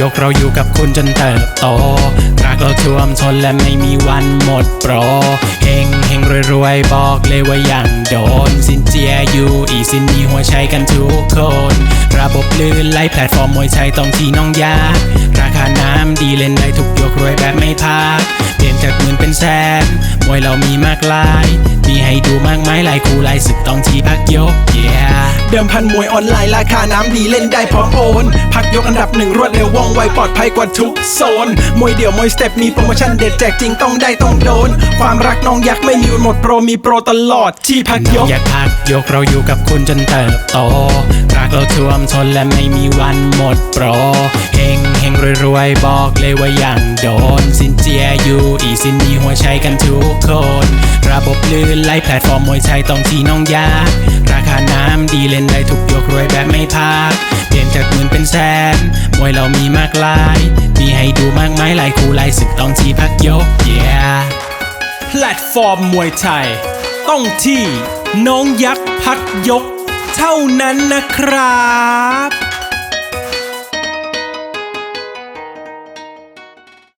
ยกเราอยู่กับคุณจนเติบโตรักเราท่วมทนและไม่มีวันหมดโปรเฮงเฮงรวยรวยบอกเลยว่าอย่างโดน สินเจียอยู่อีสินมีหัวใจกันทุกคน ระบบลื่นไหลแพลตฟอร์มมวยไทยต้องที่น้องยากราคาน้ำดีเล่นได้ทุกยกรวยแบบไม่พักเปลี่ยนจากหมื่นเป็นแสน มวยเรามีมากลาย มีให้ดูมากมายหลายคู่หลายศึกต้องที่พักยก yeah เดิมพันมวยออนไลน์ราคาน้ำดีเล่นได้พร้อมโอน พักยกอันดับหนึ่งรวดเร็วว่องไวปลอดภัยกว่าทุกโซน มวยเดี่ยวมวยสเต็ปมีโปรโมชั่นเด็ดแจกจริงต้องได้ต้องโดน ความรักน้องยักษ์ไม่มีวันหมดโปรมีโปรตลอดที่พักยกอยากพักยกเราอยู่กับคุณจนเติบโต รักเราท่วมทนและไม่มีวันหมดโปรเฮงเฮงรวยรวยบอกเลยว่าอย่างโดน สินเจียอยู่อีสินมีหัวใจกันทุกคน ระบบลื่นไหลแพลตฟอร์มมวยไทยต้องที่น้องยากราคาน้ำดีเล่นได้ทุกยกรวยแบบไม่พักเปลี่ยนจากหมื่นเป็นแสนมวยเรามีมากลาย มีให้ดูมากมายหลายคู่หลายศึกต้องที่พักยก yeah แพลตฟอร์มมวยไทย ต้องที่น้องยักษ์พักยก เท่านั้นนะครับ